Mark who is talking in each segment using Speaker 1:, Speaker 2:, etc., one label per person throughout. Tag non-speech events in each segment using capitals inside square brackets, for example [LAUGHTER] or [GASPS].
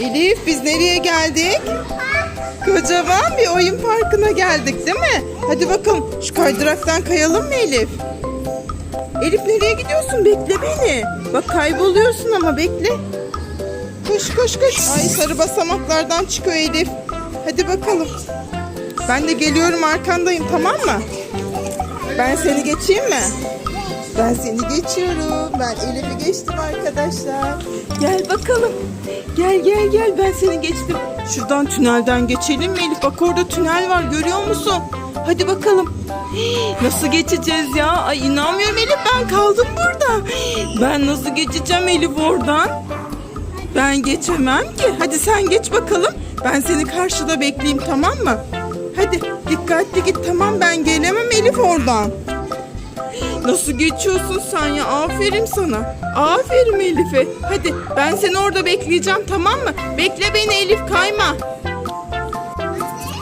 Speaker 1: Elif biz nereye geldik? Kocaman bir oyun parkına geldik değil mi? Hadi bakalım şu kaydıraktan kayalım mı Elif? Elif nereye gidiyorsun? Bekle beni. Bak kayboluyorsun ama bekle. Koş koş koş. Ay sarı basamaklardan çıkıyor Elif. Hadi bakalım. Ben de geliyorum arkandayım tamam mı? Ben seni geçeyim mi? Ben seni geçiyorum. Ben Elif'i geçtim arkadaşlar. Gel bakalım. Gel gel gel ben seni geçtim. Şuradan tünelden geçelim mi Elif? Bak orada tünel var görüyor musun? Hadi bakalım. [GASPS] Nasıl geçeceğiz ya? Ay inanmıyorum Elif ben kaldım burada. Ben nasıl geçeceğim Elif oradan? Ben geçemem ki. Hadi sen geç bakalım. Ben seni karşıda bekleyeyim tamam mı? Hadi dikkatli git tamam ben gelemem Elif oradan. Nasıl geçiyorsun sen ya? Aferin sana. Aferin Elif'e. Hadi ben seni orada bekleyeceğim tamam mı? Bekle beni Elif kayma.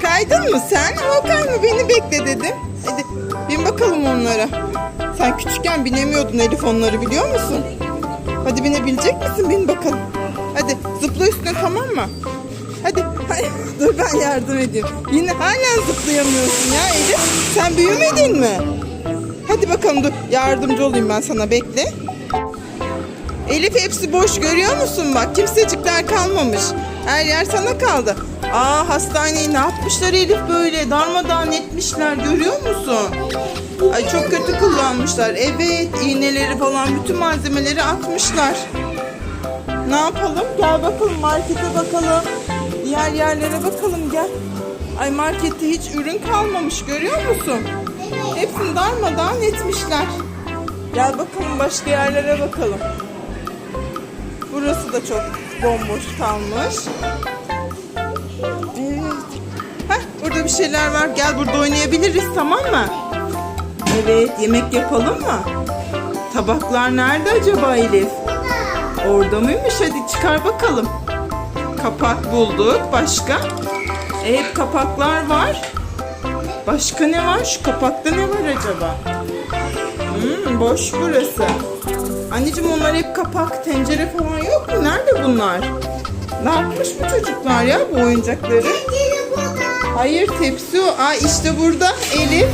Speaker 1: Kaydın mı sen? Ama kayma beni bekle dedim. Hadi bin bakalım onlara. Sen küçükken binemiyordun Elif onları biliyor musun? Hadi binebilecek misin? Bin bakalım. Hadi zıpla üstüne tamam mı? Hadi. Hay- [LAUGHS] Dur ben yardım edeyim. Yine hala zıplayamıyorsun ya Elif. Sen büyümedin mi? Dur. Yardımcı olayım ben sana bekle. Elif hepsi boş görüyor musun bak kimsecikler kalmamış. Her yer sana kaldı. Aa hastaneyi ne yapmışlar Elif böyle darmadağın etmişler görüyor musun? Ay çok kötü kullanmışlar. Evet iğneleri falan bütün malzemeleri atmışlar. Ne yapalım? Gel bakalım markete bakalım. Diğer yerlere bakalım gel. Ay markette hiç ürün kalmamış görüyor musun? Hepsini darmadağın etmişler. Gel bakalım başka yerlere bakalım. Burası da çok bomboş kalmış. Evet. Heh, burada bir şeyler var. Gel burada oynayabiliriz tamam mı? Evet yemek yapalım mı? Tabaklar nerede acaba Elif? Orada mıymış? Hadi çıkar bakalım. Kapak bulduk. Başka? E, hep kapaklar var. Başka ne var? Şu kapakta ne var acaba? Hmm, boş burası. Anneciğim onlar hep kapak, tencere falan yok mu? Nerede bunlar? Ne yapmış bu çocuklar ya bu oyuncakları? Hayır tepsi o. Aa işte burada Elif.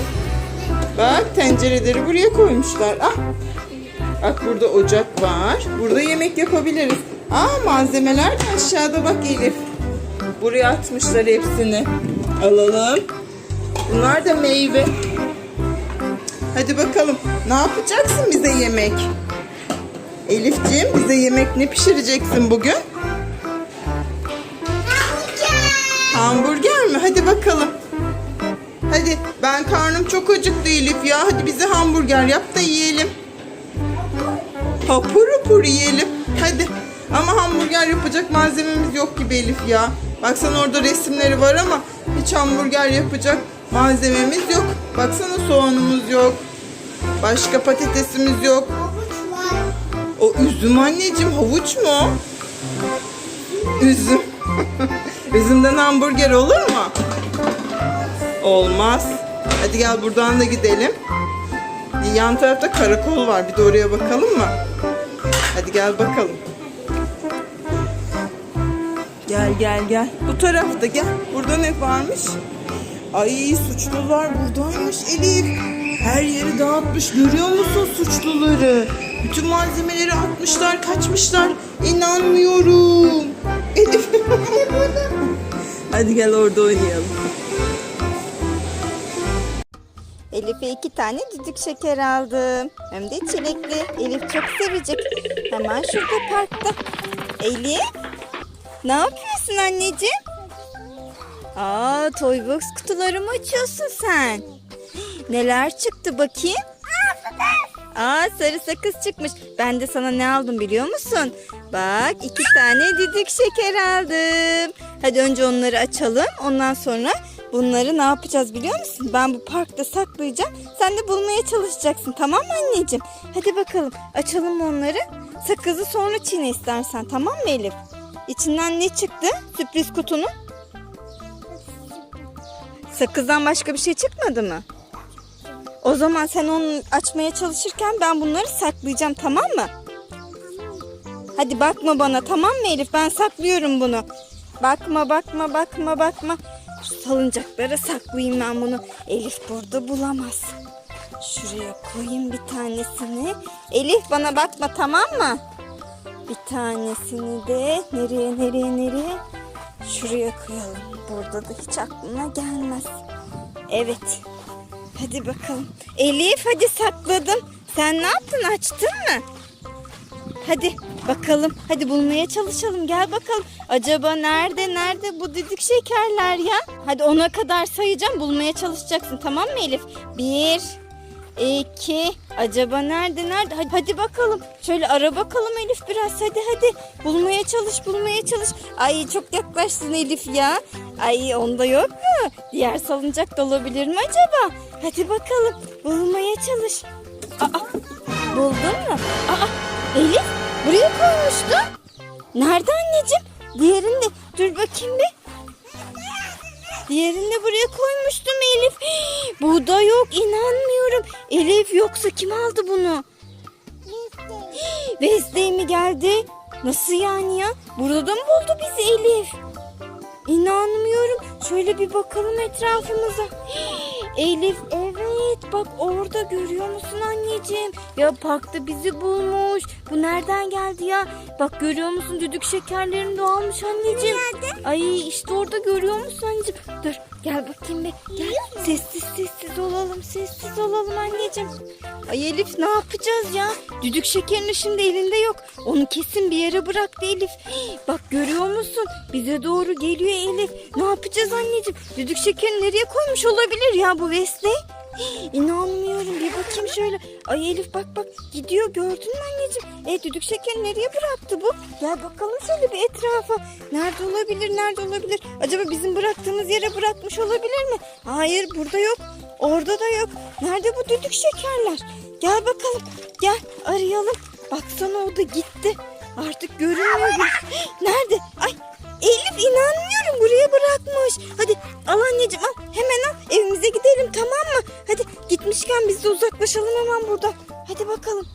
Speaker 1: Bak tencereleri buraya koymuşlar. Ah. Bak burada ocak var. Burada yemek yapabiliriz. Aa malzemeler de aşağıda bak Elif. Buraya atmışlar hepsini. Alalım. Bunlar da meyve. Hadi bakalım. Ne yapacaksın bize yemek? Elifciğim bize yemek ne pişireceksin bugün? Hamburger mi? Hadi bakalım. Hadi ben karnım çok acıktı Elif ya. Hadi bize hamburger yap da yiyelim. Hapur hapur yiyelim. Hadi. Ama hamburger yapacak malzememiz yok gibi Elif ya. Baksana orada resimleri var ama hiç hamburger yapacak malzememiz yok. Baksana soğanımız yok. Başka patatesimiz yok. O üzüm anneciğim havuç mu? Üzüm. [LAUGHS] Üzümden hamburger olur mu? Olmaz. Hadi gel buradan da gidelim. Yan tarafta karakol var. Bir de oraya bakalım mı? Hadi gel bakalım. Gel gel gel. Bu tarafta gel. Burada ne varmış? Ay suçlular buradaymış Elif. Her yeri dağıtmış. Görüyor musun suçluları? Bütün malzemeleri atmışlar, kaçmışlar. İnanmıyorum. Elif. [LAUGHS] Hadi gel orada oynayalım.
Speaker 2: Elif'e iki tane düdük şeker aldım. Hem de çilekli. Elif çok sevecek. Hemen şurada parkta. Elif, ne yapıyorsun anneciğim? Aa, Toybox kutularımı açıyorsun sen. Neler çıktı bakayım? Aa, sarı sakız çıkmış. Ben de sana ne aldım biliyor musun? Bak iki tane düdük şeker aldım. Hadi önce onları açalım. Ondan sonra bunları ne yapacağız biliyor musun? Ben bu parkta saklayacağım. Sen de bulmaya çalışacaksın tamam mı anneciğim? Hadi bakalım açalım onları. Sakızı sonra çiğne istersen tamam mı Elif? İçinden ne çıktı sürpriz kutunun? Sakızdan başka bir şey çıkmadı mı? O zaman sen onu açmaya çalışırken ben bunları saklayacağım tamam mı? Hadi bakma bana tamam mı Elif? Ben saklıyorum bunu. Bakma bakma bakma bakma. Şu salıncaklara saklayayım ben bunu. Elif burada bulamaz. Şuraya koyayım bir tanesini. Elif bana bakma tamam mı? Bir tanesini de nereye nereye nereye? Şuraya koyalım. Burada da hiç aklına gelmez. Evet. Hadi bakalım. Elif hadi sakladım. Sen ne yaptın açtın mı? Hadi bakalım. Hadi bulmaya çalışalım. Gel bakalım. Acaba nerede nerede bu düdük şekerler ya? Hadi ona kadar sayacağım. Bulmaya çalışacaksın. Tamam mı Elif? Bir, iki. Acaba nerede nerede? Hadi, hadi bakalım. Şöyle ara bakalım Elif biraz. Hadi hadi. Bulmaya çalış bulmaya çalış. Ay çok yaklaştın Elif ya. Ay onda yok mu? Diğer salıncak da olabilir mi acaba? Hadi bakalım. Bulmaya çalış. Aa, buldun mu? Aa, Elif buraya koymuştun. Nerede anneciğim? Diğerinde. Dur bakayım bir. Diğerini de buraya koymuştum Elif. [GASPS] Bu da yok inanmıyorum. Elif yoksa kim aldı bunu? Wednesday mi geldi? Nasıl yani ya? Burada mı buldu bizi Elif? İnanmıyorum. Şöyle bir bakalım etrafımıza. Elif evet bak orada görüyor musun anneciğim? Ya parkta bizi bulmuş. Bu nereden geldi ya? Bak görüyor musun düdük şekerlerini de almış anneciğim. Ay işte orada görüyor musun anneciğim? Dur gel bakayım bir. Gel sessiz sessiz olalım sessiz olalım anneciğim. Ay Elif ne yapacağız ya? Düdük şekerini şimdi elinde yok. Onu kesin bir yere bıraktı Elif. [GASPS] Bak görüyor musun? Bize doğru geliyor Elif. Ne yapacağız anneciğim? Düdük şekerini nereye koymuş olabilir ya bu Wesley? İnanmıyorum bir bakayım şöyle. Ay Elif bak bak gidiyor gördün mü anneciğim? E düdük şekerini nereye bıraktı bu? Gel bakalım şöyle bir etrafa. Nerede olabilir nerede olabilir? Acaba bizim bıraktığımız yere bırakmış olabilir mi? Hayır burada yok. Orada da yok. Nerede bu düdük şekerler? Gel bakalım. Gel arayalım. Baksana o da gitti. Artık görünmüyor. [GASPS] Nerede? Ay Elif inanmıyorum buraya bırakmış. Hadi al anneciğim al. Hemen al. Gitmişken biz de uzaklaşalım hemen buradan. Hadi bakalım.